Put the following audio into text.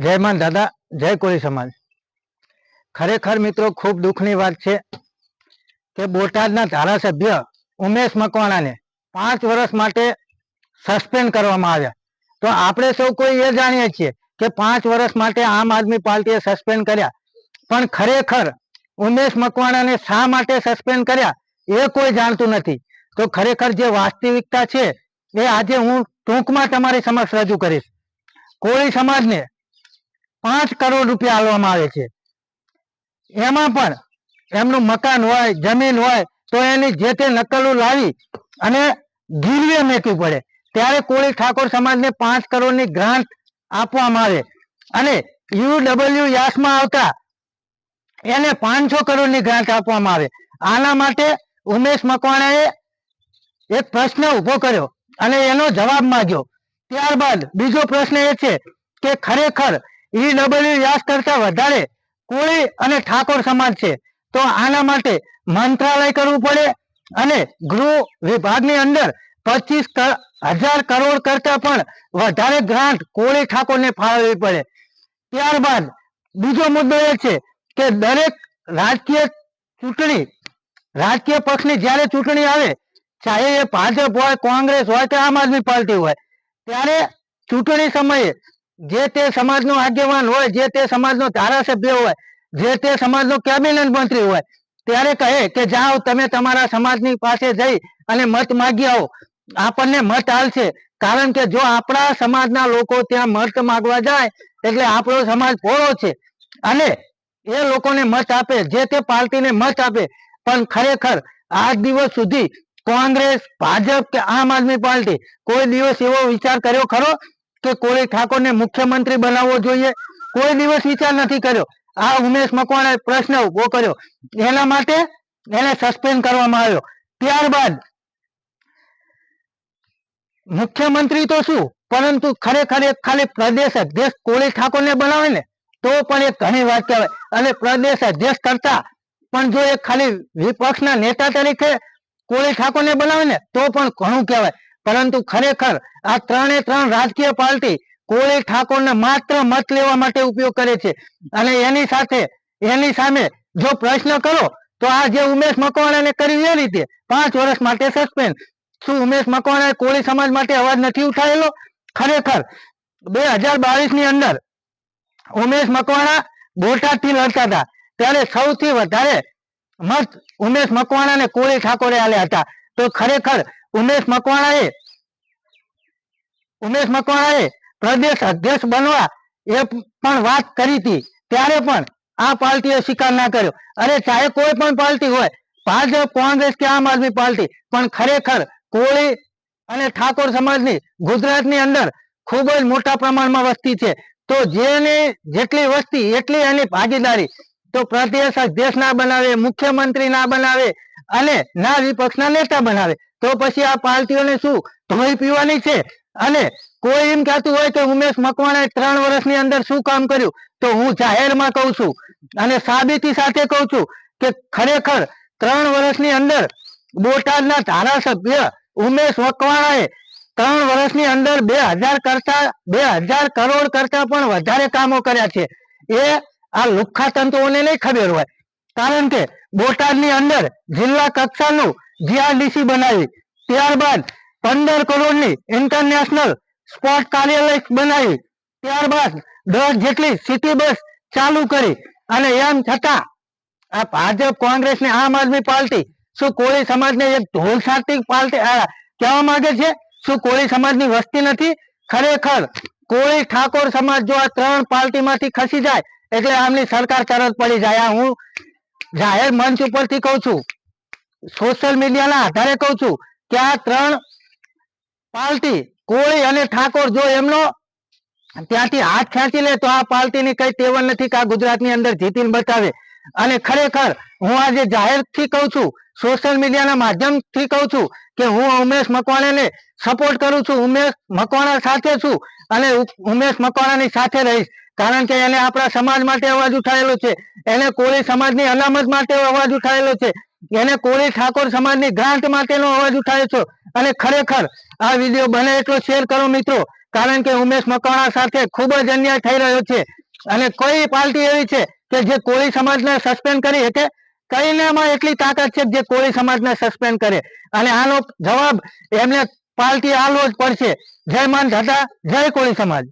જય માન દાદા, જય કોળી સમાજ. ખરેખર મિત્રો, ખૂબ દુઃખની વાત છે કે બોટાદના ધારાસભ્ય ઉમેશ મકવાણાને પાંચ વર્ષ માટે સસ્પેન્ડ કરવામાં આવ્યા. તો આપણે સૌ કોઈ એ જાણીએ છીએ કે પાંચ વર્ષ માટે આમ આદમી પાર્ટીએ સસ્પેન્ડ કર્યા. પણ ખરેખર ઉમેશ મકવાણાને શા માટે સસ્પેન્ડ કર્યા એ કોઈ જાણતું નથી. તો ખરેખર જે વાસ્તવિકતા છે એ આજે હું ટૂંકમાં તમારી સમક્ષ રજૂ કરીશ. કોળી સમાજને પાંચ કરોડ રૂપિયા આપવામાં આવે છે. એમાં પણ એમનું મકાન હોય, જમીન હોય, તો એની જે તે નકલો લાવી અને ગીરવે મેકવી પડે. ત્યારે કોળી ઠાકોર સમાજને પાંચ કરોડની ગ્રાન્ટ આપવામાં આવે. અને યુડબલ્યુ યાસમાં આવતા એને પાંચસો કરોડની ગ્રાન્ટ આપવામાં આવે. આના માટે ઉમેશ મકવાણાએ એક પ્રશ્ન ઊભો કર્યો અને એનો જવાબ માંગ્યો. ત્યારબાદ બીજો પ્રશ્ન એ છે કે ખરેખર ઈડબલ્યુ યાસ કરતા વધારે કોળી અને ઠાકોર સમાજ છે. તો આના માટે મંત્રાલય કરવું પડે અને ગૃહ વિભાગની અંદર પચીસ હજાર કરોડ કરતા પણ વધારે ગ્રાન્ટ કોળી ઠાકોરને ફાળવવી પડે. ત્યારબાદ બીજો મુદ્દો એ છે કે દરેક રાજકીય ચૂંટણી, રાજકીય પક્ષની જ્યારે ચૂંટણી આવે, ચાહે એ ભાજપ હોય, કોંગ્રેસ હોય કે આમ આદમી પાર્ટી હોય, ત્યારે ચૂંટણી સમયે જે તે સમાજનો આગેવાન હોય, જે તે સમાજનો ધારાસભ્ય હોય, જે તે સમાજનો કેબિનેટ મંત્રી હોય, ત્યારે કહે કે જાઓ, તમે તમારા સમાજની પાસે જઈ અને મત માગી આવો. આપણને મત હાલશે કારણ કે જો આપણા સમાજના લોકો ત્યાં મત માગવા જાય, એટલે આપણો સમાજ પોળો છે. અને એ લોકોને મત આપે, જે તે પાર્ટીને મત આપે, પણ ખરેખર આજ દિવસ સુધી કોંગ્રેસ, ભાજપ કે આમ આદમી પાર્ટી કોઈ દિવસ એવો વિચાર કર્યો ખરો? કે કોળી ઠાકોરને મુખ્યમંત્રી બનાવવો જોઈએ? કોઈ દિવસ વિચાર નથી કર્યો. આ ઉમેશ મકવાણાએ પ્રશ્ન ઊભો કર્યો. એના માટે એને સસ્પેન્ડ કરવામાં આવ્યો. ત્યારબાદ મુખ્યમંત્રી તો શું? પરંતુ ખરેખર એક ખાલી પ્રદેશ અધ્યક્ષ કોળી ઠાકોરને બનાવે ને, તો પણ એ ઘણી વાત કહેવાય. અને પ્રદેશ અધ્યક્ષ કરતા પણ જો એક ખાલી વિપક્ષના નેતા તરીકે કોળી ઠાકોરને બનાવે ને, તો પણ ઘણું કહેવાય. પરંતુ ખરેખર આ ત્રણે ત્રણ રાજકીય પાર્ટી કોળી ઠાકોરને માત્ર મત લેવા માટે ઉપયોગ કરે છે. અને એની સાથે, એની સામે જો પ્રશ્ન કરો, તો આ જે ઉમેશ મકવાણાને કર્યું એ રીતે, પાંચ વર્ષ માટે સસ્પેન્ડ શું ઉમેશ મકવાણાએ કોળી સમાજ માટે અવાજ નથી ઉઠાવેલો ખરેખર, બે હજાર બાવીસની અંદર ઉમેશ મકવાણા બોટાદથી લડતા હતા. ત્યારે સૌથી વધારે મત ઉમેશ મકવાણા ને કોળી ઠાકોરે આલ્યા હતા. તો ખરેખર ઉમેશ મકવાણાએ ઉમેશ મકવાણાએ પ્રદેશ અધ્યક્ષ બનવા એ પણ વાત કરી હતી. ત્યારે પણ આ પાર્ટીએ સ્વીકાર ના કર્યો. અરે ચાહે કોઈ પણ પાર્ટી હોય, ભાજપ, કોંગ્રેસ કે આમ આદમી પાર્ટી, પણ ખરેખર કોળી અને ઠાકોર સમાજની, ગુજરાતની અંદર ખૂબ જ મોટા પ્રમાણમાં વસ્તી છે. તો જેને જેટલી વસ્તી, એટલી એની ભાગીદારી. તો પ્રદેશ અધ્યક્ષ ના બનાવે, મુખ્યમંત્રી ના બનાવે અને ના વિપક્ષના નેતા બનાવે. તો પછી આ પાર્ટીઓને શું? ધોઈ પીવાની છે? અને કોઈ એમ કહેતું હોય કે ઉમેશ મકવાણાએ ત્રણ વર્ષની અંદર શું કામ કર્યું? તો હું જાહેરમાં કહું છું અને સાબિતી સાથે કહું છું કે ખરેખર ત્રણ વર્ષની અંદર બોટાદના ધારાસભ્ય ઉમેશ મકવાણાએ ત્રણ વર્ષની અંદર બે હજાર કરતા, બે હજાર કરોડ કરતા પણ વધારે કામો કર્યા છે. એ આ લુખ્ખા તંતુઓને નહીં ખબર હોય. કારણ કે બોટાદની અંદર જિલ્લા કક્ષાનું જીઆરડીસી બનાવી, ત્યારબાદ પંદર કરોડની ઇન્ટરનેશનલ સ્પોર્ટ કાર્યાલય બનાવી, ત્યારબાદ દસ જેટલી સિટી બસ ચાલુ કરી અને એમ છતાં આ ભાજપ, કોંગ્રેસ ને આમ આદમી પાર્ટી શું કોળી સમાજને એક ઢોલ પાર્ટી કહેવા માંગે છે? શું કોળી સમાજની વસ્તી નથી? ખરેખર કોળી ઠાકોર સમાજ જો આ ત્રણ પાર્ટીમાંથી ખસી જાય, એટલે આમની સરકાર તરત પડી જાય. હું જાહેર મંચ ઉપરથી કહું છું સોશિયલ મીડિયાના આધારે કહું છું કે આ ત્રણ પાર્ટી કોળી અને ઠાકોર જો એમનો ત્યાંથી હાથ ખેંચી લે તો આ પાર્ટીની કઈ ટેવલ નથી કે આ ગુજરાતની અંદર જીતીને બતાવે અને ખરેખર હું આજે જાહેરથી કહું છું સોશિયલ મીડિયાના માધ્યમથી કહું છું કે હું ઉમેશ મકવાણાને સપોર્ટ કરું છું, ઉમેશ મકવાણા સાથે છું અને ઉમેશ મકવાણાની સાથે રહીશ. કારણ કે એને આપણા સમાજ માટે અવાજ ઉઠાવેલો છે. એને કોળી સમાજની અનામત માટે અવાજ ઉઠાવેલો છે. એને કોળી ઠાકોર સમાજની ગ્રાન્ટ માટેનો અવાજ ઉઠાવ્યો છે. અને ખરેખર આ વીડિયો બને એટલો શેર કરો મિત્રો, કારણ કે ઉમેશ મકવાણા સાથે ખૂબ જ અન્યાય થઈ રહ્યો છે. અને કોઈ પાર્ટી એવી છે કે જે કોળી સમાજને સસ્પેન્ડ કરી શકે? કઈને એમાં એટલી તાકાત છે જે કોળી સમાજને સસ્પેન્ડ કરે. અને આનો જવાબ એમને પાર્ટી આલવો જ પડશે. જય માન દાદા, જય કોળી સમાજ.